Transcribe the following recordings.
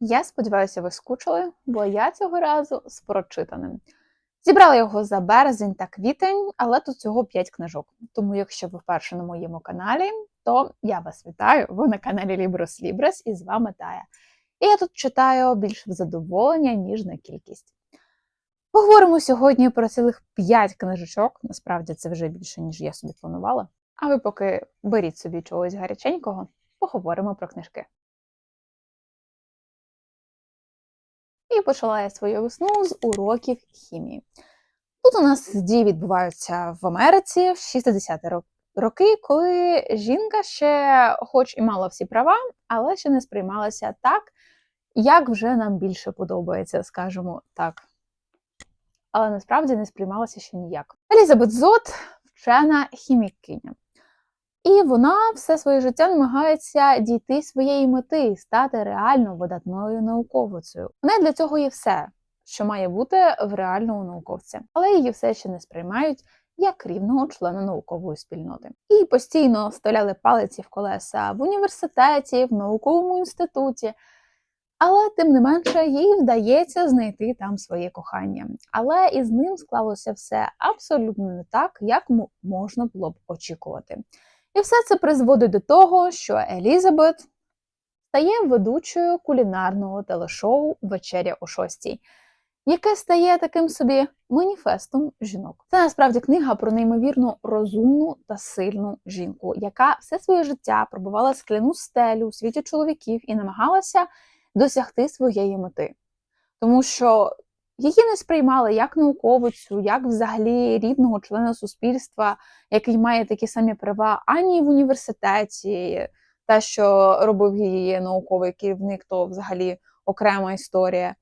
Я сподіваюся, ви скучили, бо я цього разу з прочитаним. Зібрала його за березень та квітень, але тут всього 5 книжок. Тому, якщо ви вперше на моєму каналі, то я вас вітаю. Ви на каналі Libros Libres і з вами Тая. І я тут читаю більш в задоволення, ніж на кількість. Поговоримо сьогодні про цілих 5 книжечок. Насправді це вже більше, ніж я собі планувала. А ви поки беріть собі чогось гаряченького, поговоримо про книжки. І почала я свою весну з уроків хімії. Тут у нас дії відбуваються в Америці в 60-ті роки, коли жінка ще, хоч і мала всі права, але ще не сприймалася так, як вже нам більше подобається, скажімо так. Але насправді не сприймалася ще ніяк. Елізабет Зот вчена хімікиня. І вона все своє життя намагається дійти своєї мети, стати реально видатною науковицею. Вона для цього є все, що має бути в реальному науковці, але її все ще не сприймають як рівного члена наукової спільноти. І постійно вставляли палиці в колеса в університеті, в науковому інституті. Але тим не менше їй вдається знайти там своє кохання. Але із ним склалося все абсолютно не так, як можна було б очікувати. І все це призводить до того, що Елізабет стає ведучою кулінарного телешоу Вечеря о шостій, яке стає таким собі маніфестом жінок. Це насправді книга про неймовірно розумну та сильну жінку, яка все своє життя пробувала скляну стелю у світі чоловіків і намагалася досягти своєї мети. Тому що Її не сприймали як науковицю, як взагалі рідного члена суспільства, який має такі самі права, ані в університеті, те, що робив її науковий керівник, то взагалі окрема історія,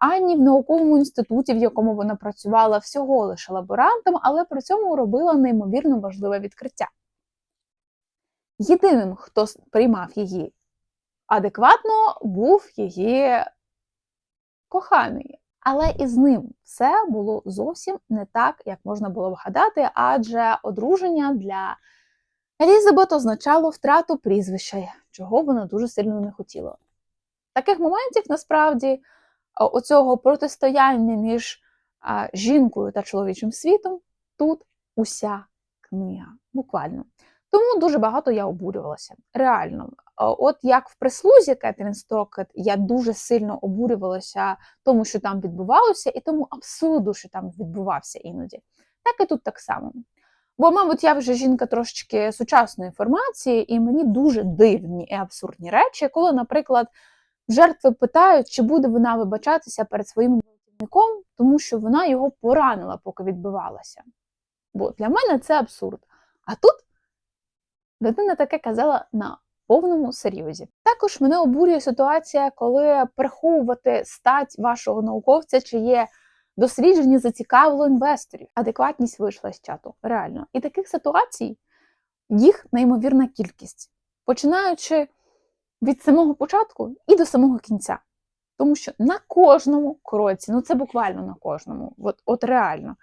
ані в науковому інституті, в якому вона працювала всього лише лаборантом, але при цьому робила неймовірно важливе відкриття. Єдиним, хто приймав її адекватно, був її коханий. Але із ним все було зовсім не так, як можна було б гадати, адже одруження для Елізабет означало втрату прізвища, чого вона дуже сильно не хотіла. Таких моментів насправді оцього протистояння між жінкою та чоловічим світом тут уся книга, буквально. Тому дуже багато я обурювалася. Реально, От як в прислузі Кетрін Стокет, я дуже сильно обурювалася тому, що там відбувалося, і тому абсурду, що там відбувався іноді. Так і тут так само. Бо, мабуть, я вже жінка трошечки сучасної формації, і мені дуже дивні і абсурдні речі, коли, наприклад, жертви питають, чи буде вона вибачатися перед своїм гвалтівником, тому що вона його поранила, поки відбивалася. Бо для мене це абсурд. А тут людина таке казала на повному серйозі. Також мене обурює ситуація, коли приховувати стать вашого науковця, чи є дослідження зацікавило інвесторів. Адекватність вийшла з чату. Реально. І таких ситуацій їх неймовірна кількість, починаючи від самого початку і до самого кінця. Тому що на кожному кроці, ну це буквально на кожному, от, от реально,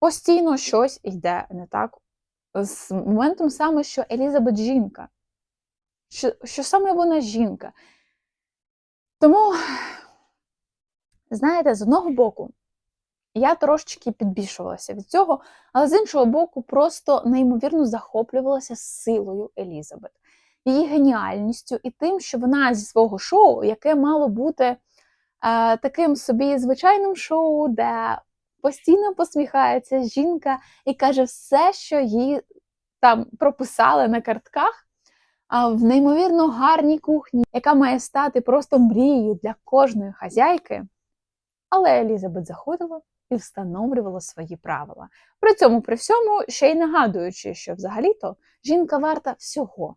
постійно щось йде не так з моментом саме, що Елізабет жінка, що, що саме вона жінка. Тому, знаєте, з одного боку, я трошечки підбільшувалася від цього, але з іншого боку, просто неймовірно захоплювалася силою Елізабет, її геніальністю і тим, що вона зі свого шоу, яке мало бути е, таким собі звичайним шоу, де постійно посміхається жінка і каже все, що їй там прописали на картках. А в неймовірно гарній кухні, яка має стати просто мрією для кожної хазяйки. Але Елізабет заходила і встановлювала свої правила. При цьому, при всьому, ще й нагадуючи, що взагалі-то жінка варта всього.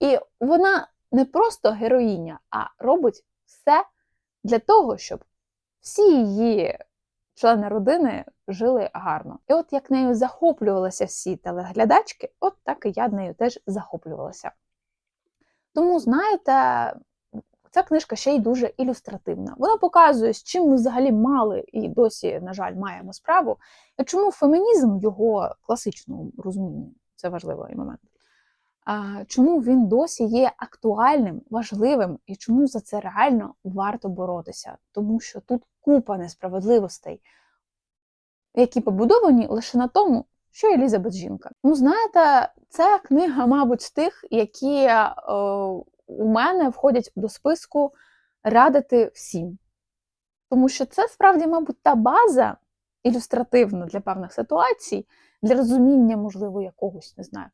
І вона не просто героїня, а робить все для того, щоб всі її члени родини жили гарно. І от як нею захоплювалися всі телеглядачки, от так і я нею теж захоплювалася. Тому, знаєте, ця книжка ще й дуже ілюстративна. Вона показує, з чим ми взагалі мали і досі, на жаль, маємо справу, і чому фемінізм в його класичному розумінні це важливий момент. Чому він досі є актуальним, важливим і чому за це реально варто боротися? Тому що тут купа несправедливостей, які побудовані лише на тому, що Елізабет жінка. Ну, знаєте, це книга, мабуть, тих, які е, у мене входять до списку радити всім. Тому що це справді, мабуть, та база ілюстративна для певних ситуацій, для розуміння, можливо, якогось, не знаю,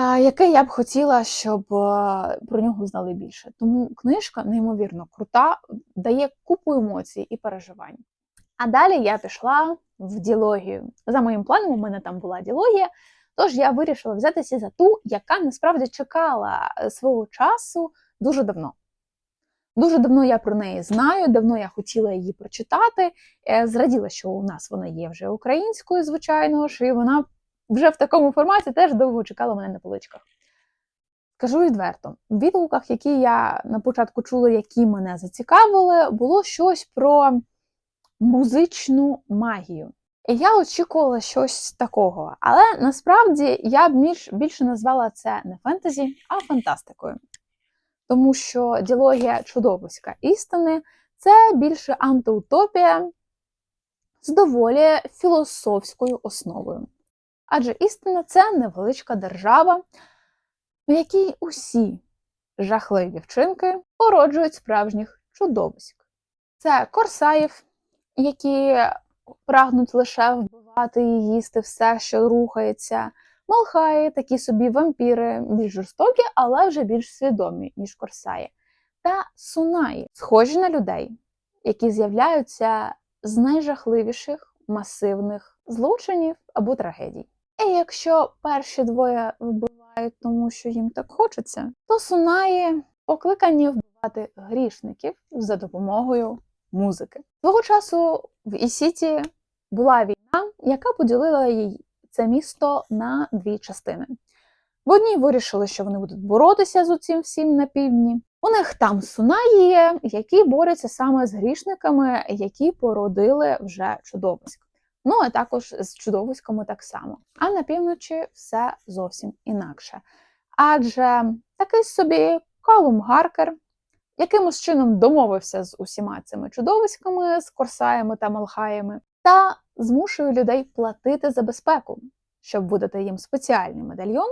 яке я б хотіла, щоб е, про нього знали більше. Тому книжка неймовірно крута, дає купу емоцій і переживань. А далі я пішла в діалогію. За моїм планом, у мене там була діалогія, тож я вирішила взятися за ту, яка насправді чекала е, свого часу дуже давно. Дуже давно я про неї знаю, давно я хотіла її прочитати. Е, Зраділа, що у нас вона є вже українською, звичайно ж, і вона вже в такому форматі теж довго чекала мене на поличках. Скажу відверто, в відгуках, які я на початку чула, які мене зацікавили, було щось про музичну магію. І я очікувала щось такого, але насправді я б більше назвала це не фентезі, а фантастикою. Тому що діалогія чудовиська істини це більше антиутопія з доволі філософською основою. Адже істина це невеличка держава, в якій усі жахливі вчинки породжують справжніх чудовиськ. Це Корсаїв, які прагнуть лише вбивати і їсти все, що рухається. Малхаї, такі собі вампіри, більш жорстокі, але вже більш свідомі, ніж Корсаї. Та сунаї, схожі на людей, які з'являються з найжахливіших масивних злочинів або трагедій. І якщо перші двоє вбивають, тому що їм так хочеться, то сунаї покликані вбивати грішників за допомогою музики. Свого часу в Ісіті була війна, яка поділила їй це місто на дві частини. В одній вирішили, що вони будуть боротися з цим всім на півдні. У них там сунаї які борються саме з грішниками, які породили вже чудовиськ. Ну, а також з чудовиськами так само. А на півночі все зовсім інакше. Адже такий собі Калум Гаркер якимось чином домовився з усіма цими чудовиськами, з корсаями та малхаями, та змушує людей платити за безпеку, щоб видати їм спеціальний медальйон,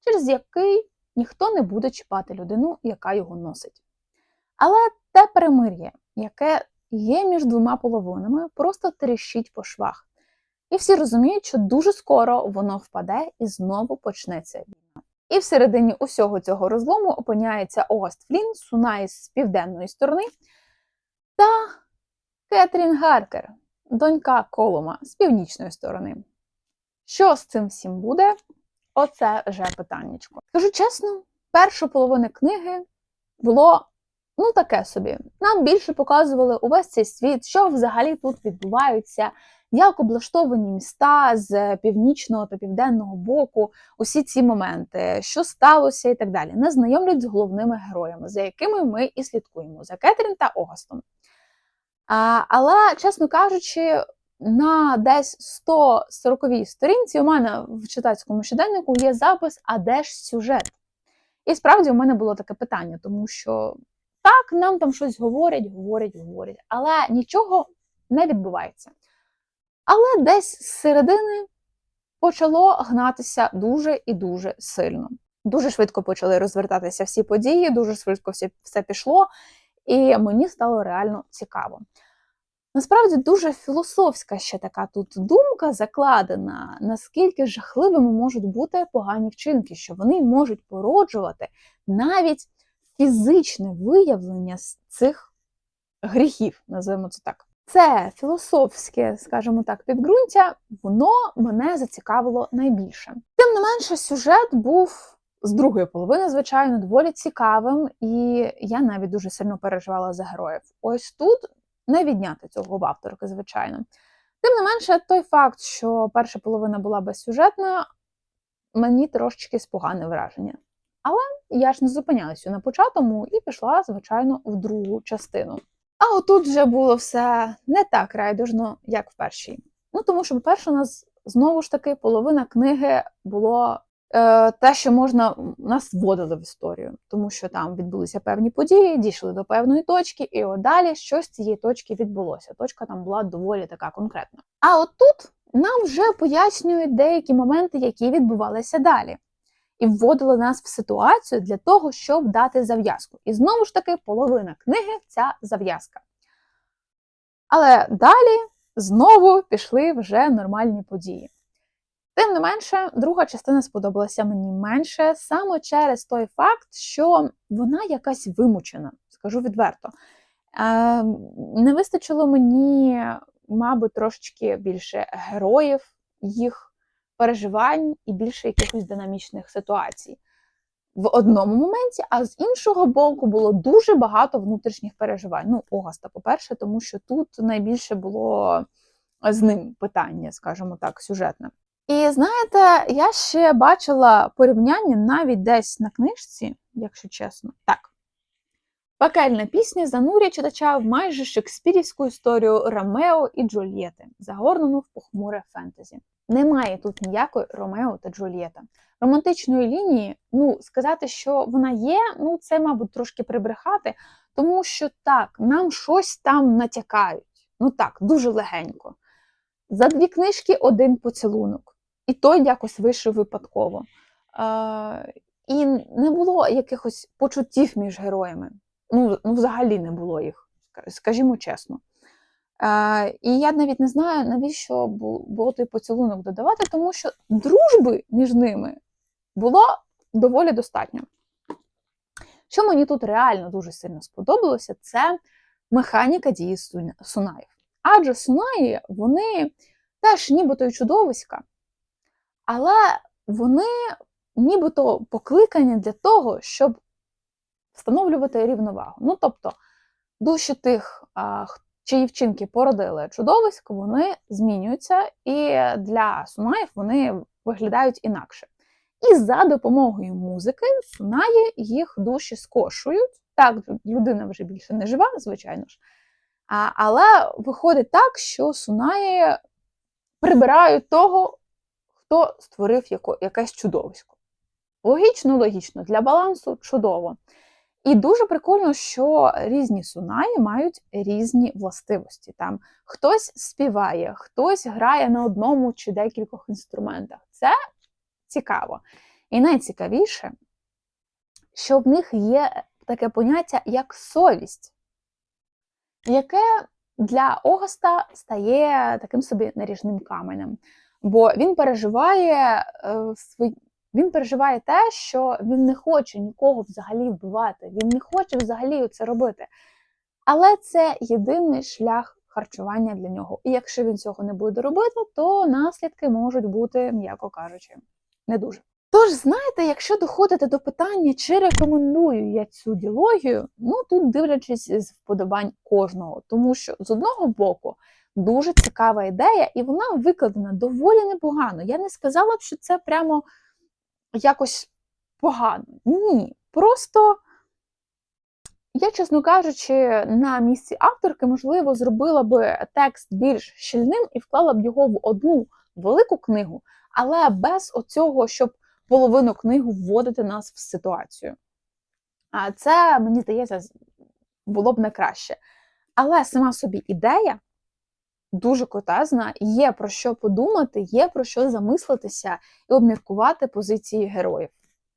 через який ніхто не буде чіпати людину, яка його носить. Але те перемир'я, яке є між двома половинами, просто тріщить по швах. І всі розуміють, що дуже скоро воно впаде і знову почнеться війна. І всередині усього цього розлому опиняється Огаст Флін, Сунай з південної сторони, та Кетрін Гаркер, донька Колома з північної сторони. Що з цим всім буде? Оце вже питаннячко. Скажу чесно, першу половину книги було ну таке собі. Нам більше показували увесь цей світ, що взагалі тут відбувається, як облаштовані міста з північного та південного боку, усі ці моменти, що сталося і так далі. Не знайомлять з головними героями, за якими ми і слідкуємо за Кетрін та Огастом. А, Але, чесно кажучи, на десь 140-й сторінці у мене в читацькому щоденнику є запис, а де ж сюжет? І справді у мене було таке питання, тому що так, нам там щось говорять, говорять, говорять, але нічого не відбувається. Але десь з середини почало гнатися дуже і дуже сильно. Дуже швидко почали розвертатися всі події, дуже швидко все, все пішло, і мені стало реально цікаво. Насправді дуже філософська ще така тут думка закладена, наскільки жахливими можуть бути погані вчинки, що вони можуть породжувати навіть фізичне виявлення з цих гріхів, називаємо це так. Це філософське, скажімо так, підґрунтя, воно мене зацікавило найбільше. Тим не менше, сюжет був з другої половини, звичайно, доволі цікавим, і я навіть дуже сильно переживала за героїв. Ось тут не відняти цього в авторки, звичайно. Тим не менше, той факт, що перша половина була безсюжетною, мені трошечки спогане враження. Але я ж не зупинялася на початому і пішла, звичайно, в другу частину. А отут вже було все не так райдужно, як в першій. Ну тому що, по-перше, у нас знову ж таки половина книги було е, те, що можна нас вводили в історію, тому що там відбулися певні події, дійшли до певної точки, і от далі щось з цієї точки відбулося. Точка там була доволі така конкретна. А от тут нам вже пояснюють деякі моменти, які відбувалися далі. І вводили нас в ситуацію для того, щоб дати зав'язку. І знову ж таки, половина книги ця зав'язка. Але далі знову пішли вже нормальні події. Тим не менше, друга частина сподобалася мені менше саме через той факт, що вона якась вимучена, скажу відверто. Е, не вистачило мені, мабуть, трошечки більше героїв, їх переживань і більше якихось динамічних ситуацій в одному моменті, а з іншого боку було дуже багато внутрішніх переживань. Ну, Огаста, по-перше, тому що тут найбільше було з ним питання, скажімо так, сюжетне. І знаєте, я ще бачила порівняння навіть десь на книжці, якщо чесно. Так. Пекельна пісня занурює читача в майже шекспірівську історію Ромео і Джульєти, загорнену в похмуре фентезі. Немає тут ніякої Ромео та Джульєта. Романтичної лінії, ну, сказати, що вона є, ну, це, мабуть, трошки прибрехати, тому що так, нам щось там натякають. Ну так, дуже легенько. За дві книжки один поцілунок. І той якось вийшов випадково. Е, І не було якихось почуттів між героями. Ну, ну взагалі не було їх, скажімо чесно. Е, І я навіть не знаю, навіщо було той поцілунок додавати, тому що дружби між ними було доволі достатньо. Що мені тут реально дуже сильно сподобалося, це механіка дії Сунаїв. Адже Сунаї, вони теж нібито й чудовиська, але вони нібито покликані для того, щоб встановлювати рівновагу. Ну, тобто, душі тих, чиї вчинки породили чудовисько, вони змінюються, і для Сунаїв вони виглядають інакше. І за допомогою музики Сунаї їх душі скошують. Так, людина вже більше не жива, звичайно ж. А, Але виходить так, що Сунаї прибирають того, хто створив яко, якесь чудовисько. Логічно, логічно, для балансу чудово. І дуже прикольно, що різні сунаї мають різні властивості. Там хтось співає, хтось грає на одному чи декількох інструментах. Це цікаво. І найцікавіше, що в них є таке поняття, як совість, яке для Огаста стає таким собі наріжним каменем. Бо він переживає е, свої. Він переживає те, що він не хоче нікого взагалі вбивати, він не хоче взагалі це робити. Але це єдиний шлях харчування для нього. І якщо він цього не буде робити, то наслідки можуть бути, м'яко кажучи, не дуже. Тож, знаєте, якщо доходити до питання, чи рекомендую я цю діологію, ну тут дивлячись з вподобань кожного, тому що з одного боку дуже цікава ідея, і вона викладена доволі непогано. Я не сказала б, що це прямо якось погано. Ні. Просто, я, чесно кажучи, на місці авторки, можливо, зробила би текст більш щільним і вклала б його в одну велику книгу, але без оцього, щоб половину книгу вводити нас в ситуацію. А це, мені здається, було б не краще. Але сама собі ідея дуже крутезна, є про що подумати, є про що замислитися і обміркувати позиції героїв.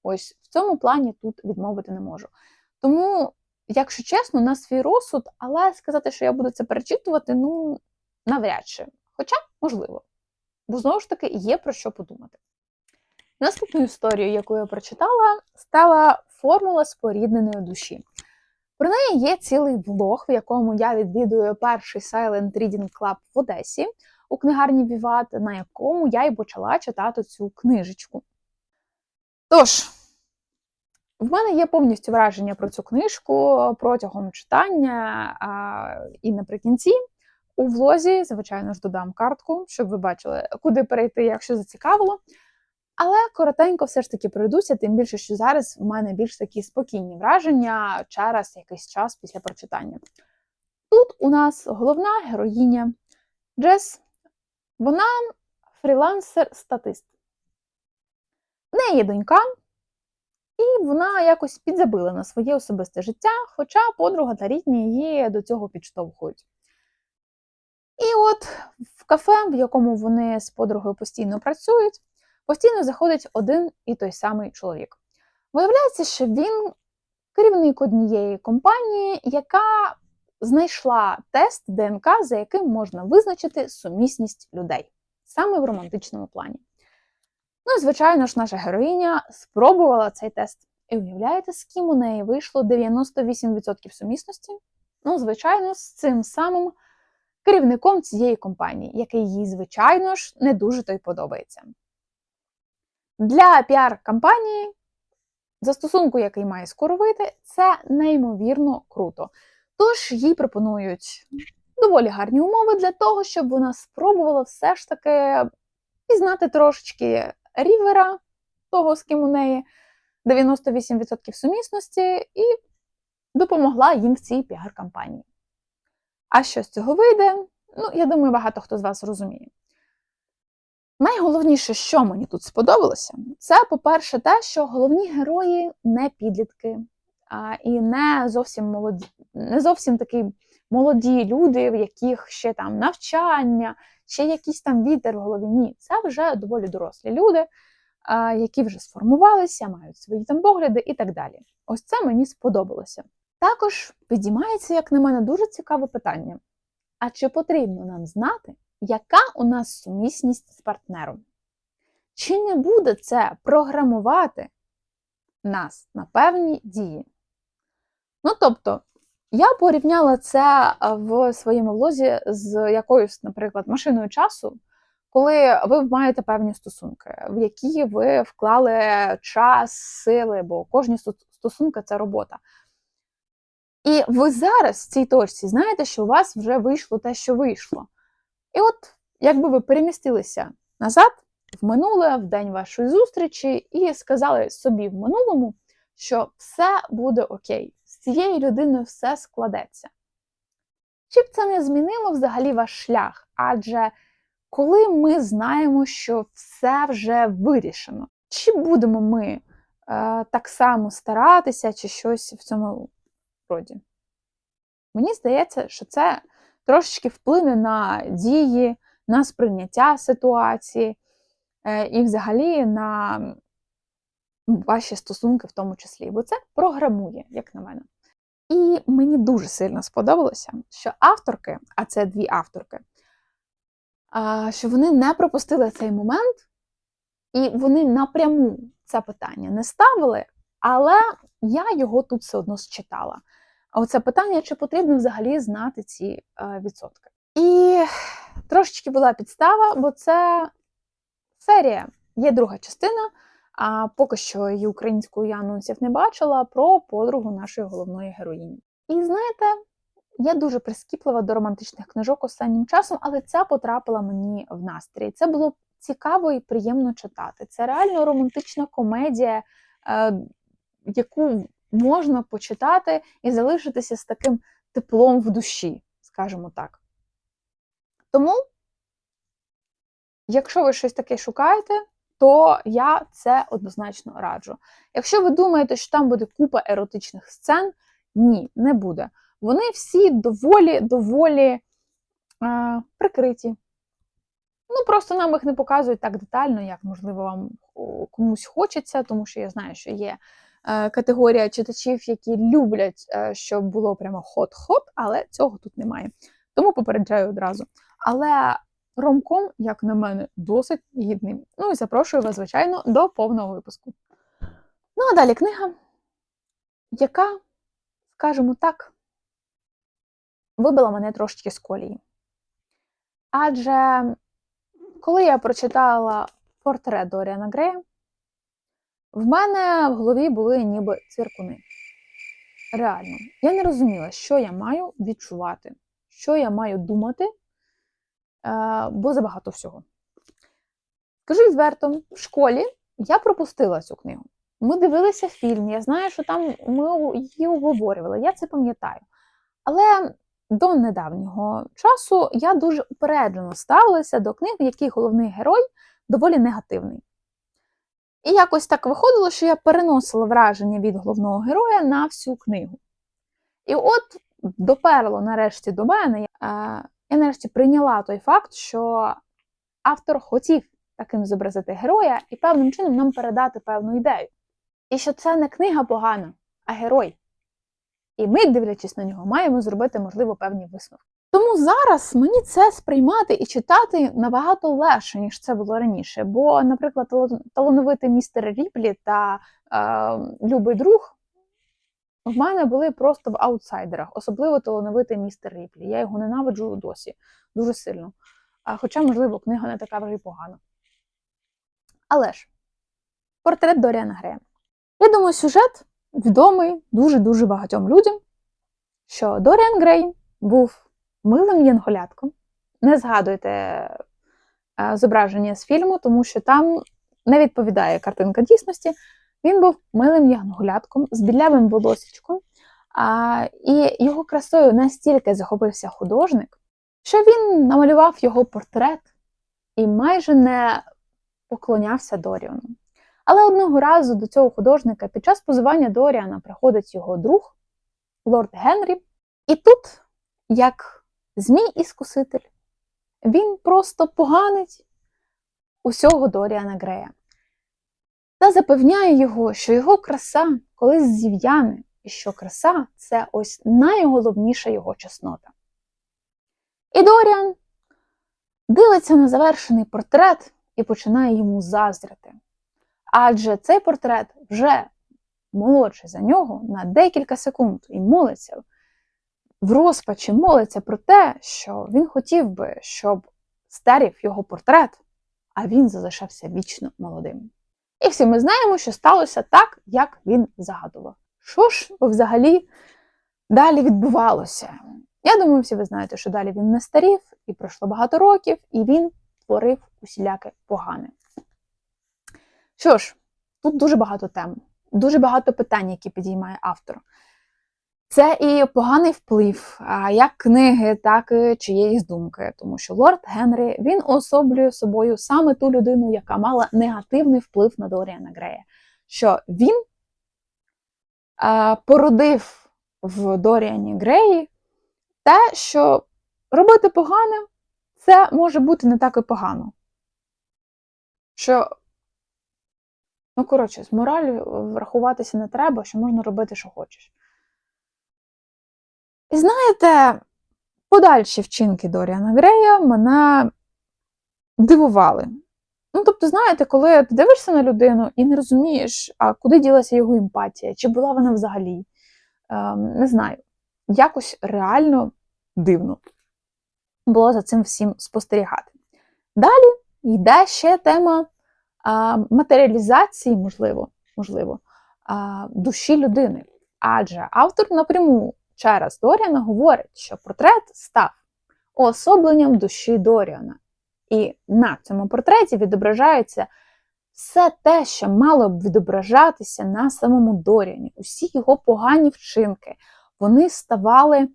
Ось в цьому плані тут відмовити не можу. Тому, якщо чесно, на свій розсуд, але сказати, що я буду це перечитувати, ну навряд чи. Хоча, можливо. Бо знову ж таки є про що подумати. Наступною історією, яку я прочитала, стала формула спорідненої душі. Про неї є цілий влог, в якому я відвідую перший Silent Reading Club в Одесі у книгарні Віват, на якому я й почала читати цю книжечку. Тож, в мене є повністю враження про цю книжку протягом читання а, і наприкінці. У влозі, звичайно ж, додам картку, щоб ви бачили, куди перейти, якщо зацікавило. Але коротенько все ж таки пройдуся, тим більше, що зараз в мене більш такі спокійні враження через якийсь час після прочитання. Тут у нас головна героїня Джес, вона фрілансер-статист. В неї є донька, і вона якось підзабила на своє особисте життя, хоча подруга та рідні її до цього підштовхують. І от в кафе, в якому вони з подругою постійно працюють, постійно заходить один і той самий чоловік. Виявляється, що він керівник однієї компанії, яка знайшла тест ДНК, за яким можна визначити сумісність людей саме в романтичному плані. Ну і звичайно ж, наша героїня спробувала цей тест. І уявляєте, з ким у неї вийшло 98% сумісності? Ну, звичайно, з цим самим керівником цієї компанії, який їй, звичайно ж, не дуже то й подобається. Для піар-кампанії застосунку, який має скоро вийти, це неймовірно круто. Тож їй пропонують доволі гарні умови для того, щоб вона спробувала все ж таки пізнати трошечки рівера, того, з ким у неї 98% сумісності, і допомогла їм в цій піар-кампанії. А що з цього вийде? Ну, я думаю, багато хто з вас розуміє. Найголовніше, що мені тут сподобалося, це, по-перше, те, що головні герої не підлітки, а, і не зовсім молоді, не зовсім такі молоді люди, в яких ще там навчання, ще якийсь там вітер в голові. Ні, це вже доволі дорослі люди, а, які вже сформувалися, мають свої там погляди і так далі. Ось це мені сподобалося. Також підіймається, як на мене, дуже цікаве питання: а чи потрібно нам знати, яка у нас сумісність з партнером? Чи не буде це програмувати нас на певні дії? Ну, тобто, я порівняла це в своєму влозі з якоюсь, наприклад, машиною часу, коли ви маєте певні стосунки, в які ви вклали час, сили, бо кожні стосунки це робота. І ви зараз в цій точці знаєте, що у вас вже вийшло те, що вийшло. І от, якби ви перемістилися назад, в минуле, в день вашої зустрічі, і сказали собі в минулому, що все буде окей, з цією людиною все складеться. Чи б це не змінило взагалі ваш шлях? Адже коли ми знаємо, що все вже вирішено, чи будемо ми е, так само старатися, чи щось в цьому роді? Мені здається, що це трошечки вплине на дії, на сприйняття ситуації е, і взагалі на ваші стосунки в тому числі, бо це програмує, як на мене. І мені дуже сильно сподобалося, що авторки, а це дві авторки, що вони не пропустили цей момент, і вони напряму це питання не ставили, але я його тут все одно считала. А оце питання, чи потрібно взагалі знати ці е, відсотки. І трошечки була підстава, бо це серія, є друга частина. А поки що її українською я анонсів не бачила про подругу нашої головної героїні. І знаєте, я дуже прискіплива до романтичних книжок останнім часом, але ця потрапила мені в настрій. Це було цікаво і приємно читати. Це реально романтична комедія, е, яку можна почитати і залишитися з таким теплом в душі, скажімо так. Тому, якщо ви щось таке шукаєте, то я це однозначно раджу. Якщо ви думаєте, що там буде купа еротичних сцен, ні, не буде. Вони всі доволі доволі е, прикриті. Ну, просто нам їх не показують так детально, як, можливо, вам комусь хочеться, тому що я знаю, що є категорія читачів, які люблять, е, щоб було прямо хот-хот, але цього тут немає. Тому попереджаю одразу. Але ромком, як на мене, досить гідний. Ну і запрошую вас, звичайно, до повного випуску. Ну, а далі книга, яка, скажімо так, вибила мене трошечки з колії. Адже коли я прочитала портрет Доріана Грея, в мене в голові були ніби цвіркуни. Реально, я не розуміла, що я маю відчувати, що я маю думати, Е, бо забагато всього. Скажу відверто, в школі я пропустила цю книгу. Ми дивилися фільм, я знаю, що там ми її обговорювали, я це пам'ятаю. Але до недавнього часу я дуже упереджено ставилася до книг, в яких головний герой доволі негативний. І якось так виходило, що я переносила враження від головного героя на всю книгу. І от доперло нарешті до мене, е, я нарешті прийняла той факт, що автор хотів таким зобразити героя і певним чином нам передати певну ідею. І що це не книга погана, а герой. І ми, дивлячись на нього, маємо зробити, можливо, певні висновки. Тому зараз мені це сприймати і читати набагато легше, ніж це було раніше. Бо, наприклад, талановитий містер Ріплі та е, Любий друг в мене були просто в аутсайдерах, особливо талановитий містер Ріплі. Я його ненавиджу досі дуже сильно. А, хоча, можливо, книга не така вже й погана. Але ж, портрет Доріана Грея. Я думаю, сюжет відомий дуже-дуже багатьом людям, що Доріан Грей був милим янголятком. Не згадуйте е, зображення з фільму, тому що там не відповідає картинка дійсності. Він був милим янголятком з білявим волосічком, а, і його красою настільки захопився художник, що він намалював його портрет і майже не поклонявся Доріану. Але одного разу до цього художника під час позування Доріана приходить його друг, лорд Генрі, і тут, як змій іскуситель, він просто поганить усього Доріана Грея та запевняє його, що його краса колись зів'яне, і що краса це ось найголовніша його чеснота. І Доріан дивиться на завершений портрет і починає йому заздрити. Адже цей портрет вже молодший за нього на декілька секунд і молиться в розпачі молиться про те, що він хотів би, щоб старів його портрет, а він залишався вічно молодим. І всі ми знаємо, що сталося так, як він загадував. Що ж взагалі далі відбувалося? Я думаю, всі ви знаєте, що далі він не старів, і пройшло багато років, і він творив усіляке погане. Що ж, тут дуже багато тем, дуже багато питань, які підіймає автор. Це і поганий вплив, як книги, так і чиєїсь думки, тому що лорд Генрі він особлює собою саме ту людину, яка мала негативний вплив на Доріана Грея. Що він породив в Доріані Греї те, що робити погане це може бути не так і погано. Що, ну коротше, з моралю врахуватися не треба, що можна робити, що хочеш. І знаєте, подальші вчинки Доріана Грея мене дивували. Ну, тобто, знаєте, коли ти дивишся на людину і не розумієш, а куди ділася його емпатія, чи була вона взагалі, ем, не знаю, якось реально дивно було за цим всім спостерігати. Далі йде ще тема а, матеріалізації, можливо, можливо а, душі людини. Адже автор напряму через Доріана говорить, що портрет став уособленням душі Доріана. І на цьому портреті відображається все те, що мало б відображатися на самому Доріані. Усі його погані вчинки, вони ставали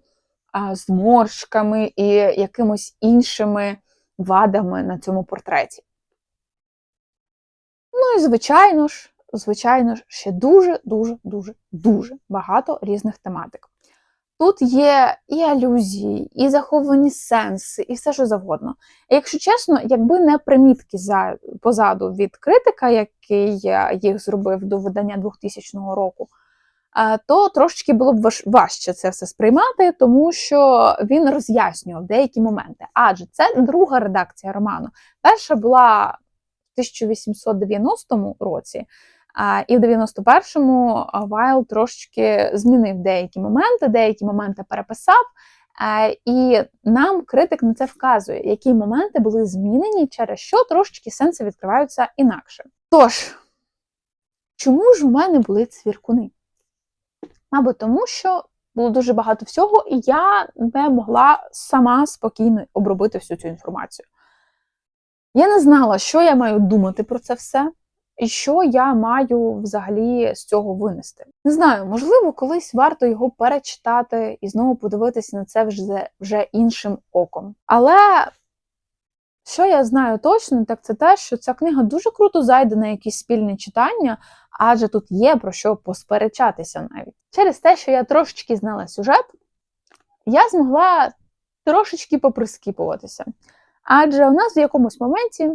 а, зморшками і якимось іншими вадами на цьому портреті. Ну і звичайно ж, звичайно ж, ще дуже-дуже дуже дуже багато різних тематик. Тут є і алюзії, і заховані сенси, і все що завгодно. Якщо чесно, якби не примітки за, позаду від критика, який їх зробив до видання 2000 року, е, то трошечки було б важче це все сприймати, тому що він роз'яснював деякі моменти. Адже це друга редакція роману. Перша була в 1890 році. І в 91-му Вайл трошечки змінив деякі моменти, деякі моменти переписав. А, І нам критик на це вказує, які моменти були змінені, через що трошечки сенси відкриваються інакше. Тож, чому ж у мене були цвіркуни? Мабуть, тому що було дуже багато всього, і я не могла сама спокійно обробити всю цю інформацію. Я не знала, що я маю думати про це все. І що я маю взагалі з цього винести? Не знаю, можливо, колись варто його перечитати і знову подивитися на це вже, вже іншим оком. Але Що я знаю точно, так це те, що ця книга дуже круто зайде на якісь спільні читання, адже тут є про що посперечатися навіть. Через те, що я трошечки знала сюжет, я змогла трошечки поприскіпуватися. Адже у нас в якомусь моменті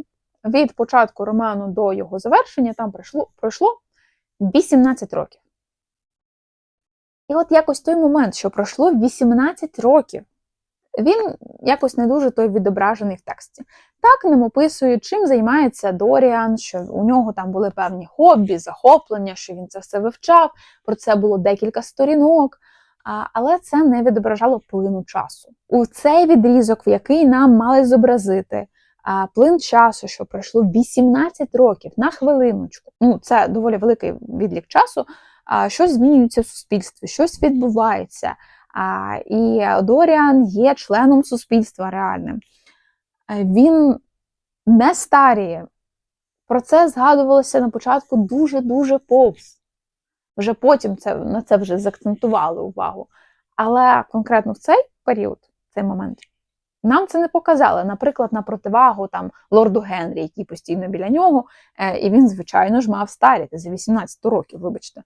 від початку роману до його завершення там пройшло, пройшло 18 років. І от якось той момент, що пройшло 18 років, він якось не дуже той відображений в тексті. Так нам описують, чим займається Доріан, що у нього там були певні хобі, захоплення, що він це все вивчав. Про це було декілька сторінок. Але це не відображало плину часу. У цей відрізок, в який нам мали зобразити плин часу, що пройшло 18 років на хвилиночку. Ну, це доволі великий відлік часу. Щось змінюється в суспільстві, щось відбувається. І Доріан є членом суспільства реальним. Е, Він не старіє. Про це згадувалося на початку дуже-дуже повз. Вже потім це, на це вже заакцентували увагу. Але конкретно в цей період, в цей момент, нам це не показали. Наприклад, на противагу там лорду Генрі, який постійно біля нього, е, і він, звичайно ж, мав старіти за 18 років, вибачте.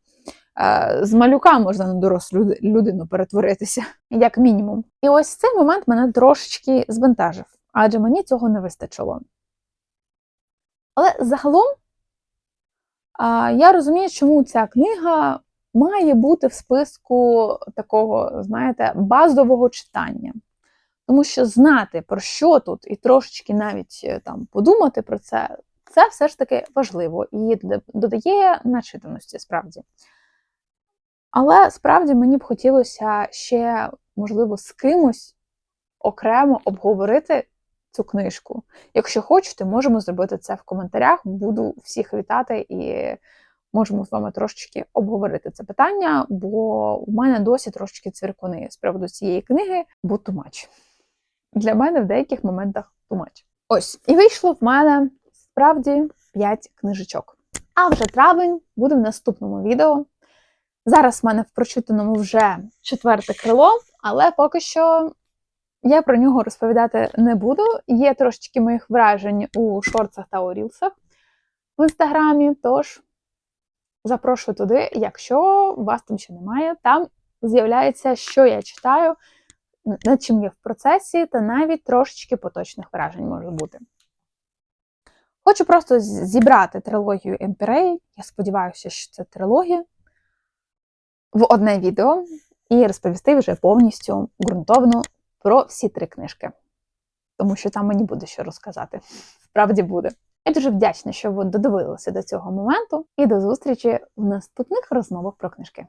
Е, З малюка можна на дорослу людину перетворитися, як мінімум. І ось цей момент мене трошечки збентажив, адже мені цього не вистачило. Але загалом я розумію, чому ця книга має бути в списку такого, знаєте, базового читання. Тому що знати, про що тут, і трошечки навіть е, там подумати про це, це все ж таки важливо і додає начитаності справді. Але справді мені б хотілося ще, можливо, з кимось окремо обговорити цю книжку. Якщо хочете, можемо зробити це в коментарях. Буду всіх вітати і можемо з вами трошечки обговорити це питання, бо у мене досі трошечки цвіркуни з приводу цієї книги, бо much. Для мене в деяких моментах much. Ось, і вийшло в мене справді 5 книжечок. А вже травень буде в наступному відео. Зараз в мене в прочитаному вже четверте крило, але поки що я про нього розповідати не буду. Є трошечки моїх вражень у шорцах та у рілсах в інстаграмі. Тож запрошую туди, якщо вас там ще немає. Там з'являється, що я читаю, над чим я в процесі, та навіть трошечки поточних вражень може бути. Хочу просто зібрати трилогію Емпірей. Я сподіваюся, що це трилогія в одне відео і розповісти вже повністю ґрунтовно про всі три книжки. Тому що там мені буде що розказати. Справді буде. Я дуже вдячна, що ви додивилися до цього моменту, і до зустрічі в наступних розмовах про книжки.